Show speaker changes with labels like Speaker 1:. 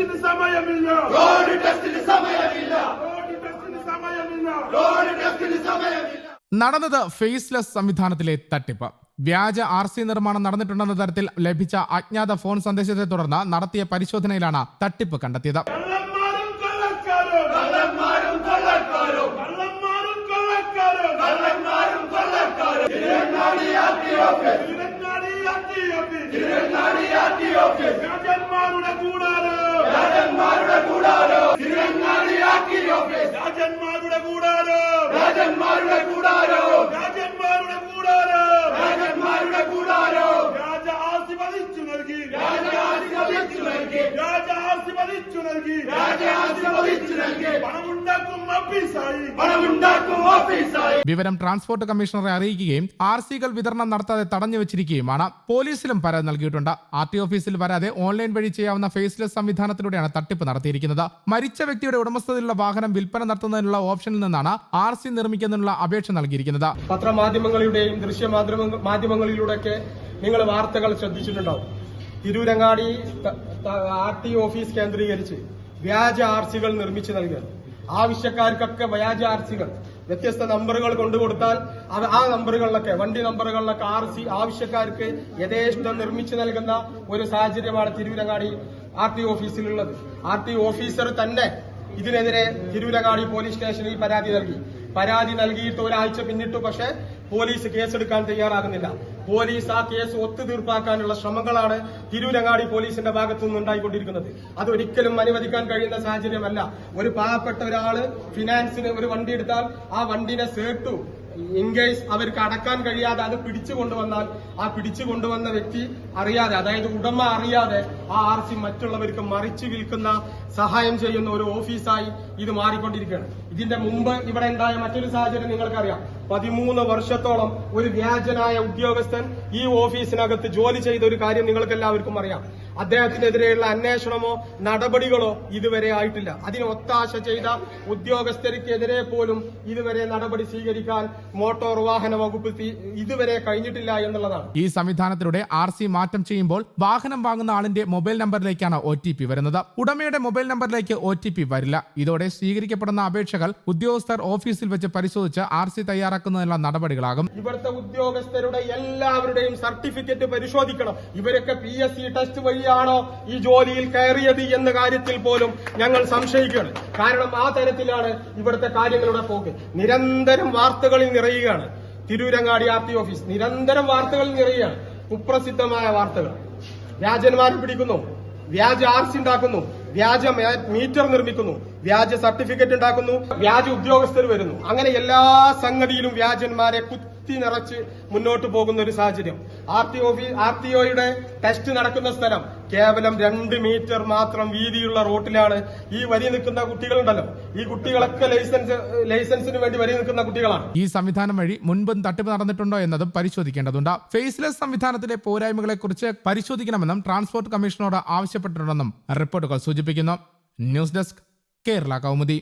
Speaker 1: ടെസ്റ്റിന് സമയമില്ല. റോഡ് ടെസ്റ്റിന് സമയമില്ല. റോഡ് ടെസ്റ്റിന് സമയമില്ല. റോഡ് ടെസ്റ്റിന് സമയമില്ല.
Speaker 2: നടന്നത് ഫേസ്ലെസ് സംവിധാനത്തിലെ തട്ടിപ്പ്. വ്യാജ ആർ സി നിർമ്മാണം നടന്നിട്ടുണ്ടെന്ന തരത്തിൽ ലഭിച്ച അജ്ഞാത ഫോൺ സന്ദേശത്തെ തുടർന്ന് നടത്തിയ പരിശോധനയിലാണ് തട്ടിപ്പ് കണ്ടെത്തിയത്.
Speaker 1: ഇരുപത്തിനാല് ആർ ടി ഓഫീസ്. രാജന്മാരുടെ കൂടാരോ? രാജന്മാരുടെ കൂടാരോ? രാജന്മാരുടെ കൂടാരോ? രാജന്മാരുടെ കൂടാരോ? രാജ ആസി പതിച്ചു നൽകി. രാജ ആസി പതിച്ചു നൽകി. രാജ ആസി പതിച്ചു നൽകി. രാജ ആസി പതിച്ചു നൽകി. പണമുണ്ടാക്കും ഓഫീസായി. പണമുണ്ടാക്കും ഓഫീസായി.
Speaker 2: വിവരം ട്രാൻസ്പോർട്ട് കമ്മീഷണറെ അറിയിക്കുകയും ആർ സികൾ വിതരണം നടത്താതെ തടഞ്ഞു വെച്ചിരിക്കുകയുമാണ്. പോലീസിലും പരാതി നൽകിയിട്ടുണ്ട്. ആർ ടി ഓഫീസിൽ വരാതെ ഓൺലൈൻ വഴി ചെയ്യാവുന്ന ഫേസ്ലെസ് സംവിധാനത്തിലൂടെയാണ് തട്ടിപ്പ് നടത്തിയിരിക്കുന്നത്. മരിച്ച വ്യക്തിയുടെ ഉടമസ്ഥതയിലുള്ള വാഹനം വിൽപ്പന നടത്തുന്നതിനുള്ള ഓപ്ഷനിൽ നിന്നാണ് ആർ സി നിർമ്മിക്കുന്നതിനുള്ള അപേക്ഷ നൽകിയിരിക്കുന്നത്.
Speaker 3: പത്രമാധ്യമങ്ങളുടെയും ദൃശ്യ മാധ്യമങ്ങളിലൂടെയൊക്കെ നിങ്ങൾ വാർത്തകൾ ശ്രദ്ധിച്ചിട്ടുണ്ടാവും. തിരൂരങ്ങാടി ആർ ടി ഓഫീസ് കേന്ദ്രീകരിച്ച് വ്യാജ ആർസികൾ നിർമ്മിച്ചു നൽകുക ആവശ്യക്കാർക്കൊക്കെ വ്യാജ ആർസികൾ വ്യത്യസ്ത നമ്പറുകൾ കൊണ്ടുകൊടുത്താൽ അത് ആ നമ്പറുകളിലൊക്കെ വണ്ടി നമ്പറുകളിലൊക്കെ ആർ സി ആവശ്യക്കാർക്ക് യഥേഷ്ടം നിർമ്മിച്ചു നൽകുന്ന ഒരു സാഹചര്യമാണ് തിരുവിലങ്ങാടി ആർ ടി ഓഫീസിലുള്ളത്. ആർ ടി ഓഫീസർ തന്നെ ഇതിനെതിരെ തിരുവിലങ്ങാടി പോലീസ് സ്റ്റേഷനിൽ പരാതി നൽകി. പരാതി നൽകിയിട്ട് ഒരാഴ്ച പിന്നിട്ടു പക്ഷേ പോലീസ് കേസെടുക്കാൻ തയ്യാറാകുന്നില്ല. പോലീസ് ആ കേസ് ഒത്തുതീർപ്പാക്കാനുള്ള ശ്രമങ്ങളാണ് തിരൂരങ്ങാടി പോലീസിന്റെ ഭാഗത്തു നിന്ന് ഉണ്ടായിക്കൊണ്ടിരിക്കുന്നത്. അതൊരിക്കലും അനുവദിക്കാൻ കഴിയുന്ന സാഹചര്യമല്ല. ഒരു പാവപ്പെട്ട ഒരാൾ ഫിനാൻസിന് ഒരു വണ്ടി എടുത്താൽ ആ വണ്ടിനെ സേട്ടു ഇൻകേസ് അവർക്ക് അടക്കാൻ കഴിയാതെ അത് പിടിച്ചു കൊണ്ടുവന്നാൽ ആ പിടിച്ചു കൊണ്ടുവന്ന വ്യക്തി അറിയാതെ അതായത് ഉടമ അറിയാതെ ആ ആർ സി മറ്റുള്ളവർക്ക് മറിച്ചു വിൽക്കുന്ന സഹായം ചെയ്യുന്ന ഒരു ഓഫീസായി ഇത് മാറിക്കൊണ്ടിരിക്കുകയാണ്. ഇതിന്റെ മുമ്പ് ഇവിടെ ഉണ്ടായ മറ്റൊരു സാഹചര്യം നിങ്ങൾക്കറിയാം. പതിമൂന്ന് വർഷത്തോളം ഒരു വ്യാജനായ ഉദ്യോഗസ്ഥൻ ഈ ഓഫീസിനകത്ത് ജോലി ചെയ്ത ഒരു കാര്യം നിങ്ങൾക്ക് എല്ലാവർക്കും അറിയാം. അദ്ദേഹത്തിനെതിരെയുള്ള അന്വേഷണമോ നടപടികളോ ഇതുവരെ ആയിട്ടില്ല. അതിന് ഒത്താശ ചെയ്ത ഉദ്യോഗസ്ഥർക്കെതിരെ പോലും ഇതുവരെ നടപടി സ്വീകരിക്കാൻ മോട്ടോർ വാഹന വകുപ്പ് ഇതുവരെ കഴിഞ്ഞിട്ടില്ല എന്നുള്ളതാണ്.
Speaker 2: ഈ സംവിധാനത്തിലൂടെ ആർ സി മാറ്റം ചെയ്യുമ്പോൾ വാഹനം വാങ്ങുന്ന ആളിന്റെ മൊബൈൽ നമ്പറിലേക്കാണ് ഒ ടി പി വരുന്നത്. ഉടമയുടെ മൊബൈൽ നമ്പറിലേക്ക് ഒ ടി പി വരില്ല. ഇതോടെ സ്വീകരിക്കപ്പെടുന്ന അപേക്ഷകൾ ഉദ്യോഗസ്ഥർ ഓഫീസിൽ വെച്ച് പരിശോധിച്ച് ആർ സി തയ്യാറാക്കുന്നതിനുള്ള നടപടികളാകും.
Speaker 3: ഇവിടുത്തെ ഉദ്യോഗസ്ഥരുടെ എല്ലാവരുടെയും സർട്ടിഫിക്കറ്റ് പരിശോധിക്കണം. ഇവരൊക്കെ പി എസ് സി ടെസ്റ്റ് വഴിയാണോ ഈ ജോലിയിൽ കയറിയത് എന്ന കാര്യത്തിൽ പോലും ഞങ്ങൾ സംശയിക്കുകയാണ്. കാരണം ആ തരത്തിലാണ് ഇവിടുത്തെ കാര്യങ്ങളുടെ പോക്ക്. നിരന്തരം വാർത്തകളിൽ നിറയുകയാണ്. തിരൂരങ്ങാടി ആർ ടി ഓഫീസ് നിരന്തരം വാർത്തകളിൽ നിറയുകയാണ്. കുപ്രസിദ്ധമായ വാർത്തകൾ. വ്യാജന്മാരെ പിടിക്കുന്നു. വ്യാജ ആർസി ഉണ്ടാക്കുന്നു. വ്യാജ മീറ്റർ നിർമ്മിക്കുന്നു. വ്യാജ സർട്ടിഫിക്കറ്റ് ഉണ്ടാക്കുന്നു വ്യാജ ഉദ്യോഗസ്ഥർ വരുന്നു. അങ്ങനെ എല്ലാ സംഗതിയിലും വ്യാജന്മാരെ കുത്തി നിറച്ച് മുന്നോട്ട് പോകുന്ന ഒരു സാഹചര്യം. R T office R T ഒയുടെ ടെസ്റ്റ് നടക്കുന്ന സ്ഥലം കേവലം രണ്ട് മീറ്റർ മാത്രം വീതിയുള്ള റോട്ടിലാണ് ഈ വരി നിൽക്കുന്ന കുട്ടികളുണ്ടല്ലോ. ഈ കുട്ടികളൊക്കെ ലൈസൻസ് ലൈസൻസിന് വേണ്ടി വരി നിൽക്കുന്ന കുട്ടികളാണ്.
Speaker 2: ഈ സംവിധാനം വഴി മുൻപും തട്ടിപ്പ് നടന്നിട്ടുണ്ടോ എന്നതും പരിശോധിക്കേണ്ടതുണ്ട്. ഫേസ്ലെസ് സംവിധാനത്തിലെ പോരായ്മകളെക്കുറിച്ച് പരിശോധിക്കണമെന്നും ട്രാൻസ്പോർട്ട് കമ്മീഷനോട് ആവശ്യപ്പെട്ടിട്ടുണ്ടെന്നും റിപ്പോർട്ടുകൾ സൂചിപ്പിക്കുന്നു. News desk Kerala Kaumudi